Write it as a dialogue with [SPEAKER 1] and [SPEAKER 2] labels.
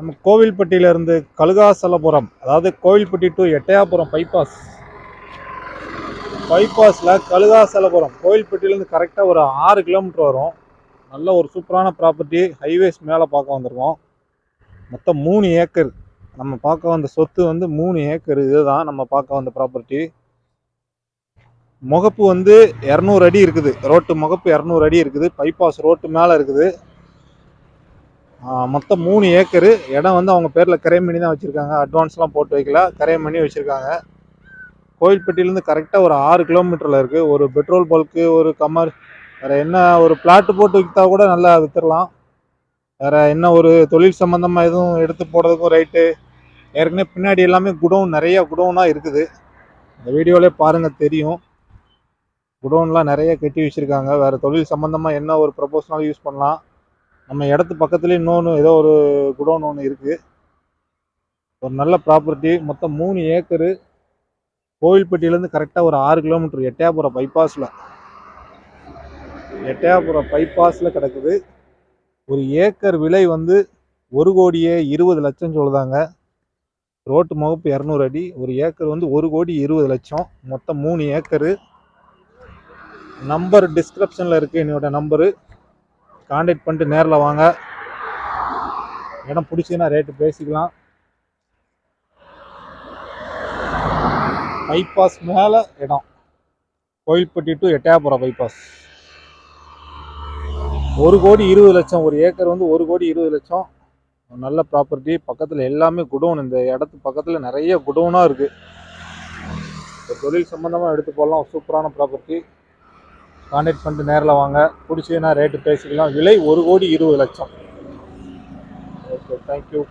[SPEAKER 1] நம்ம கோவில்பட்டியிலேருந்து கழுகாசலபுரம் அதாவது கோவில்பட்டி டு எட்டயாபுரம் பைபாஸ் பைபாஸில் கழுகாசலபுரம் கோவில்பட்டியிலேருந்து கரெக்டாக ஒரு ஆறு கிலோமீட்டர் வரும். நல்ல ஒரு சூப்பரான ப்ராப்பர்ட்டி ஹைவேஸ் மேலே பார்க்க வந்திருக்கோம். மொத்தம் மூணு ஏக்கர் நம்ம பார்க்க வந்த சொத்து வந்து மூணு ஏக்கர் இதுதான் நம்ம பார்க்க வந்த ப்ராப்பர்ட்டி முகப்பு வந்து இரநூறு அடி இருக்குது. ரோட்டு முகப்பு இரநூறு அடி இருக்குது. பைபாஸ் ரோட்டு மேலே இருக்குது. மொத்தம் மூணு ஏக்கரு. இடம் வந்து அவங்க பேரில் கரைமணி பண்ணி தான் வச்சுருக்காங்க. அட்வான்ஸ்லாம் போட்டு வைக்கல. கரைமணி பண்ணி வச்சுருக்காங்க. கோயில்பட்டியிலேருந்து கரெக்டாக ஒரு ஆறு கிலோமீட்டரில் இருக்குது ஒரு பெட்ரோல் பல்க்கு ஒரு கமர் வேறு என்ன ஒரு பிளாட்டு போட்டு விற்றா கூட நல்லா விற்றுடலாம் வேறு என்ன ஒரு தொழில் சம்மந்தமாக எதுவும் எடுத்து போடுறதுக்கும் ரைட்டு ஏற்கனவே பின்னாடி எல்லாமே குடோன் நிறையா குடோனாக இருக்குது. இந்த வீடியோவிலே பாருங்கள் தெரியும். குடோன்லாம் நிறைய கட்டி வச்சுருக்காங்க. வேறு தொழில் சம்மந்தமாக என்ன ஒரு ப்ரப்போஸ்னாலும் யூஸ் பண்ணலாம். நம்ம இடத்து பக்கத்துலேயே இன்னொன்று ஏதோ ஒரு குடோன் ஒன்று இருக்குது ஒரு நல்ல ப்ராப்பர்ட்டி மொத்தம் மூணு ஏக்கரு கோவில்பட்டியிலேருந்து கரெக்டாக ஒரு ஆறு கிலோமீட்டர் எட்டயாபுரம் பைபாஸில் எட்டயாபுரம் பைபாஸில் கிடக்குது. ஒரு ஏக்கர் விலை வந்து ஒரு கோடியே இருபது லட்சம் சொல்லுதாங்க. ரோட்டு முகப்பு இரநூறு அடி. ஒரு ஏக்கர் வந்து ஒரு கோடி இருபது லட்சம். மொத்தம் மூணு ஏக்கரு. நம்பர் டிஸ்கிரிப்ஷனில் இருக்குது என்னோடய நம்பரு காண்டாக்ட் பண்ணிட்டு நேரில் வாங்க. இடம் பிடிச்சதுன்னா ரேட்டு பேசிக்கலாம். பைபாஸ் மேலே இடம். கோயில்பட்டி டு எட்டயாபுரம் பைபாஸ் ஒரு கோடி இருபது லட்சம். ஒரு ஏக்கர் வந்து ஒரு கோடி இருபது லட்சம். நல்ல ப்ராப்பர்ட்டி பக்கத்தில் எல்லாமே குடோன். இந்த இடத்து பக்கத்தில் நிறைய குடோனாக இருக்குது தொழில் சம்மந்தமாக எடுத்து போடலாம். சூப்பரான ப்ராப்பர்ட்டி கான்டாக்ட் பண்ணிட்டு நேரில் வாங்க. பிடிச்சதுன்னா ரேட்டு பேசிக்கலாம். விலை ஒரு கோடி இருபது லட்சம். Okay thank you